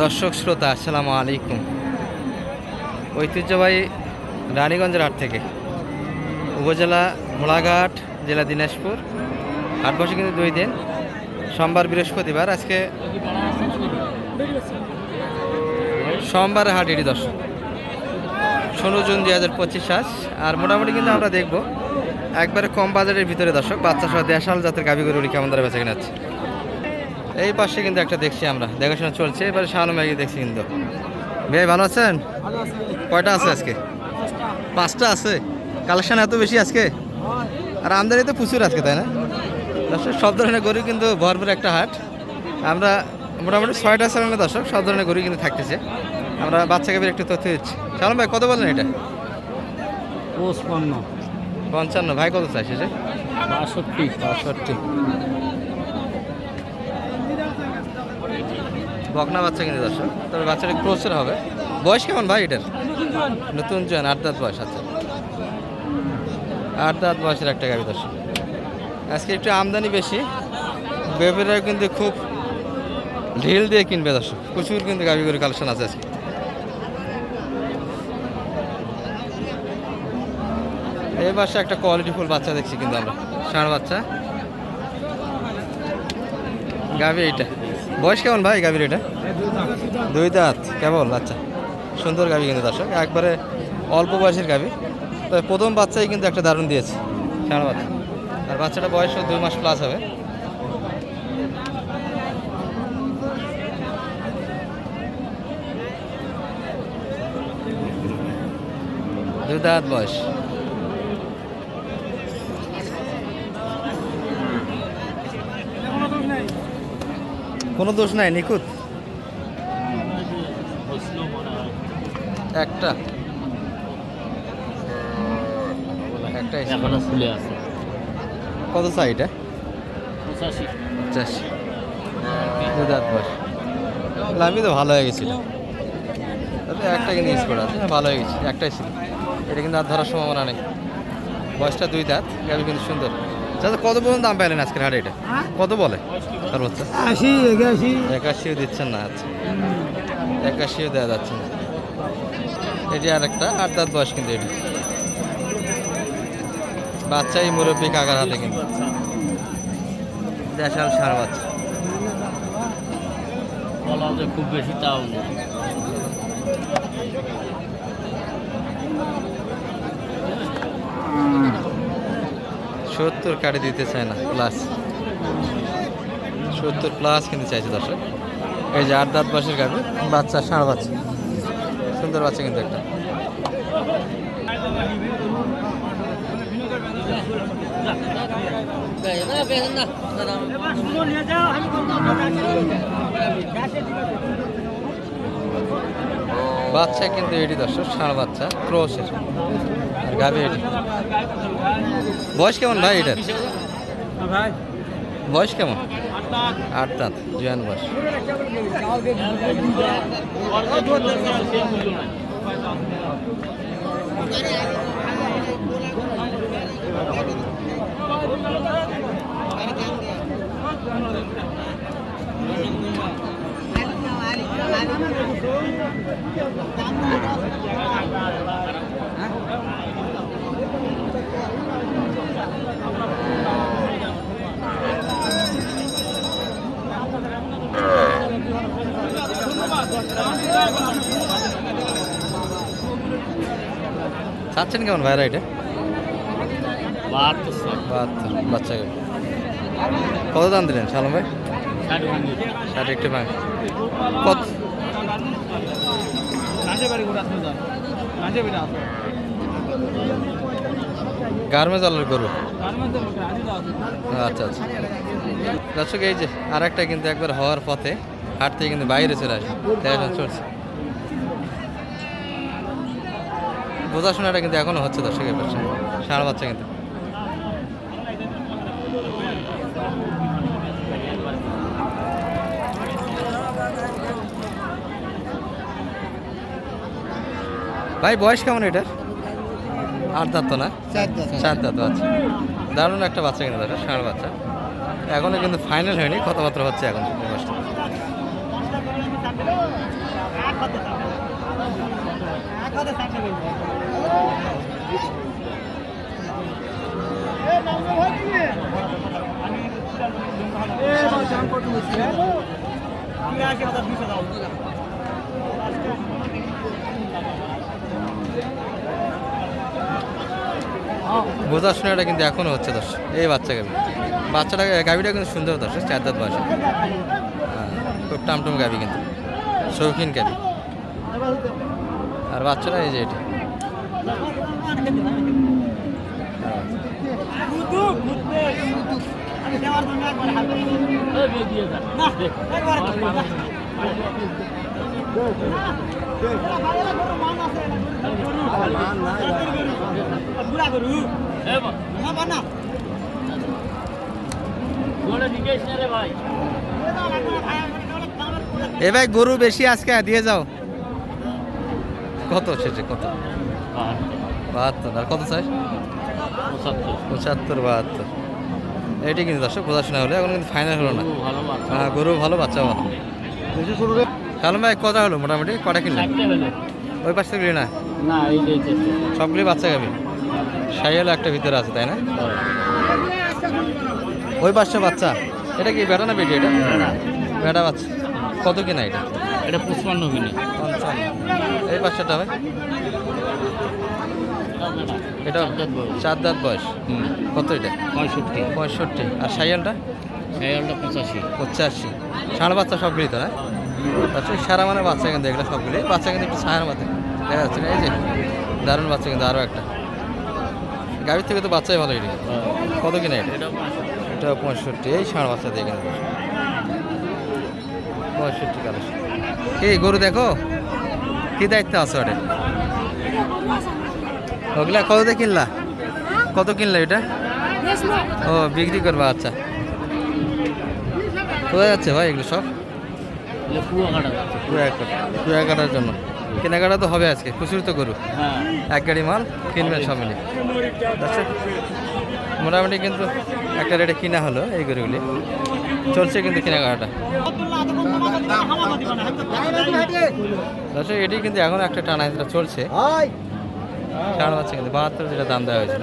দর্শক, শ্রোতা, আসসালামু আলাইকুম। ঐতিহ্যবাহী রানীগঞ্জের হাট থেকে উপজেলা ঘোড়াঘাট জেলা দিনাজপুর। হাট বসে কিন্তু দুই দিন। সোমবার বৃহস্পতিবার, আজকে সোমবার হাট এটি দর্শক। ষোলো জুন দুই হাজার পঁচিশ আস আর মোটামুটি কিন্তু আমরা দেখব, একবারে কম বাজারের ভিতরে দর্শক, বাচ্চা সহ দেশাল জাতের গাভি কেমন দ্বারা বেচা কিনাচ্ছে এই পাশে কিন্তু একটা দেখছি আমরা। দেখাশোনা চলছে এবারে শাহানু ম্যাগি দেখছি কিন্তু। ভাই ভালো আছেন? কয়টা আছে আজকে? পাঁচটা। আছে? কালেকশন এত বেশি আজকে? আর আমদানি তো প্রচুর আজকে তাই না? দর্শক সব ধরনের গরু কিন্তু ভরপুর একটা হাট। আমরা মোটামুটি ছয়টা চ্যানেলে দর্শক সব ধরনের গরু কিন্তু থাকতেছে। আমরা বাচ্চাকে বের একটু তথ্য দিচ্ছি। শালম ভাই কত বললেন এটা? পঁচপান্ন। পঞ্চান্ন। ভাই কত চাইছে বাষট্টি। বাষট্টি। বকনা বাচ্চা কিন্তু দর্শক। তবে বাচ্চাটা ক্রোসের হবে। বয়স কেমন ভাই এটার? নতুন জন, আট দাঁত বয়স আচ্ছা। আট দাঁত বয়সের একটা গাড়ি দর্শক। আজকে একটু আমদানি বেশি। বেপারিরা কিন্তু খুব ঢিল দিয়ে কিনবে দর্শক। প্রচুর কিন্তু গাড়ি করে কালেকশন আছে আজকে। এই পাশে একটা কোয়ালিটি ফুল বাচ্চা দেখছি কিন্তু আমরা। ষাঁড় বাচ্চা। গাভি এইটা। বয়স কেমন ভাই গাভীর এটা? দুই দাঁত কেবল? আচ্ছা সুন্দর গাভী কিন্তু দর্শক। একবারে অল্প বয়সের গাভি। তবে প্রথম বাচ্চাই কিন্তু একটা দারুণ দিয়েছে। ষাঁড় বাচ্চা? আর বাচ্চাটা বয়স দুই মাস প্লাস হবে। দুই দাঁত বয়স। কোনো দোষ নাই নিখুঁত? একটা। এখনও ফুলে আছে। কত চাই এটা? পঁচাশি। পঁচাশি। বয়স। তো ভালো হয়ে গেছিল তাতে একটা কিন্তু ইউজ করা আছে ভালো হয়ে গেছে একটাই ছিল। এটা কিন্তু আর ধরার সম্ভাবনা নেই। বয়সটা দুই দাঁত গাভি কিন্তু সুন্দর। চাচা কত পর্যন্ত দাম পাইলেন আজকের হাটে এটা? কত বলে? সর্বোচ্চ? আশি একাশি। একাশিও দিচ্ছেন না আচ্ছা। একাশিও দেওয়া যাচ্ছে না। এটি আর একটা আট দাঁত বয়স কিন্তু এটি। বাচ্চাই মুরব্বী কাকার হাতে কিন্তু। দেশাল সার বাচ্চা। বলা যে খুব বেশি তাও না সত্তর কাটে দিতে চায় না প্লাস সত্তর প্লাস কিনতে চাইছে দর্শক। এই যে আট দাঁত বয়সের গাবে বাচ্চা, ষাঁড় বাচ্চা। সুন্দর বাচ্চা কিন্তু একটা। বাচ্চা কিন্তু এটি দর্শক ষাঁড় বাচ্চা ক্রোসের আর গাবে এটি। বয়স কেমন ভাই এটার? বয়স কেমন? আট দাঁত, জুয়ান বয়স। চাচ্ছেন কেমন ভাইরা এটা বাহাত্তর বাহাত্তর বাচ্চা গাভী। কত দাম দিলেন সালম ভাই ষাট একটু কত? গার্মেন্টস আলোর গরু? আচ্ছা আচ্ছা। দর্শক এই যে আর একটা কিন্তু একবার হওয়ার পথে হাট থেকে কিন্তু বাইরে চলে আসে বোঝাশোনাটা কিন্তু এখনও হচ্ছে দর্শকের পাশে ষাঁড় বাচ্চা কিন্তু। ভাই বয়স কেমন এটার? আট দাঁত তো না? চার দাঁত। বাচ্চা দারুণ একটা বাচ্চা কিন্তু দাদা ষাঁড় বাচ্চা। এখনও কিন্তু ফাইনাল হয়নি কথাবার্তা হচ্ছে এখন এই মাসটা বোঝাশোনাটা কিন্তু এখনও হচ্ছে দর্শক এই বাচ্চা গাবি বাচ্চাটা গাবিটা কিন্তু সুন্দর দর্শক চার দাঁত বয়সে হ্যাঁ, খুব টামটুম গাবি কিন্তু শৌখিন গাবি আর বাচ্চাটা এই যে এটা। ভাই এ ভাই গরু বেশি আজকে দিয়ে যাও। কত? শেষে কত? বাহাত্তর। আর কত চাই? পঁচাত্তর বাহাত্তর। এটি কিন্তু দর্শক বোঝাশোনা হলো এখন কিন্তু ফাইনাল হলো না। হ্যাঁ গরু ভালো বাচ্চা ভালো কালম ভাই কটা হলো মোটামুটি? কটা কিনলেন? ওই পাশ থেকে না? সবগুলি বাচ্চা গাবি সাই হলো একটা ভিতরে আছে তাই না? ওই পাশটা বাচ্চা। এটা কি বেটা না বেটি এটা? বেটা বাচ্চা। কত কিনা এটা? এটা পুষ্পান্ন কিনে। এই পাশটা ভাই? এটা চার দাঁত বয়স। কত এটা? পঁয়ষট্টি। পঁয়ষট্টি। আর সাইয়ালটা সাইকেলটা পঁচাশি। পঁচাশি। ষাঁড় বাচ্চা সবগুলি তো না? আচ্ছা সারা মানে বাচ্চা কিন্তু এগুলো সবগুলি বাচ্চা কিন্তু একটু ছায়ার মধ্যে দেখা যাচ্ছে না? এই যে দারুণ বাচ্চা কিন্তু আরও একটা। গাড়ির থেকে তো বাচ্চাই ভালো এটি কত কিনা এটা? এটা পঁয়ষট্টি। এই ষাঁড় বাচ্চা দিয়ে কিনা পঁয়ষট্টি কালেকশন। কি গরু দেখো? কি দায়িত্ব আছে ওটা ওগুলা কত দিয়ে কিনলা? কত কিনলা এটা? ও বিক্রি করবা আচ্ছা। কোথায় যাচ্ছে ভাই এগুলো সব? কুয়াকাটা। কুয়াকাটার জন্য। কেনাকাটা তো হবে আজকে খুচুরি তো গরু। হ্যাঁ। এক গাড়ি মাল কিনবেন সব মিলে মোটামুটি কিন্তু একটা রেটে কিনা হলো এই গরুগুলি। চলছে কিন্তু কেনাকাটা। দর্শক এটি কিন্তু এখন একটা টানা চলছে। ছাড় পাচ্ছে কিন্তু বাহাত্তর যেটা দাম দেওয়া হয়েছিল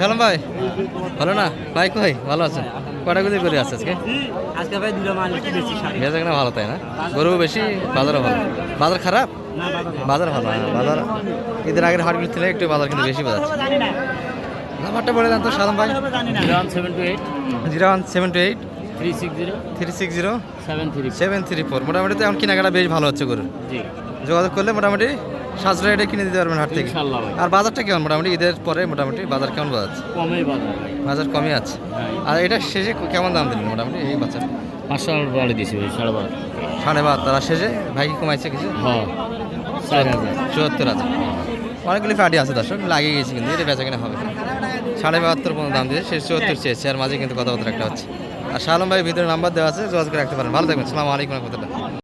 সালাম ভাই। ভালো না? ভাই কই? ভালো আছে কটা গুলি করে আছে আজকে? আজকে ভাই দুটো মাল একটু বেশি বেচা কেনা ভালো তাই না? গরু বেশি বাজারও ভালো। বাজার খারাপ? না বাজার ভালো। হ্যাঁ বাজার। ঈদের আগের হাটগুলি থেকে একটু বাজার কিন্তু বেশি বাজার নাম্বারটা বলে দেন তো সালাম ভাই। Zero one seven two eight. Zero one seven two eight. Three six zero. Three six zero. Seven three seven three four. মোটামুটি তো এখন কেনাকাটা বেশ ভালো হচ্ছে গরুর। জি। যোগাযোগ করলে মোটামুটি সাজরা এটা কিনে দিতে পারবেন হাট থেকে। আর বাজারটা কেমন? মোটামুটি ঈদের পরে মোটামুটি বাজার কেমন বাজাচ্ছে কমেই বাজার বাজার কমই আছে। হ্যাঁ। আর এটা শেষে কেমন দাম দিলেন মোটামুটি এই বাচ্চা পাঁচশো বাড়ি দিয়েছি ভাই সাড়ে বারো। সাড়ে বাহাত্তর আর শেষে ভাই কি কমাইছে কিছু? হ্যাঁ চুয়াত্তর হাজার। অনেকগুলি পার্টি আছে দর্শক লাগিয়ে গেছে কিন্তু এটা বেচা কিনা হবে। সাড়ে বাহাত্তর পর্যন্ত দাম দিয়েছে সে চুয়াত্তর চেয়েছে আর মাঝে কিন্তু কথাবার্তা একটা হচ্ছে। আর শালম ভাই ভিতরে নাম্বার দেওয়া আছে যোগাযোগ রাখতে পারেন। ভালো থাকবেন সালাম আলাইকুম রহমতুল্লাহ।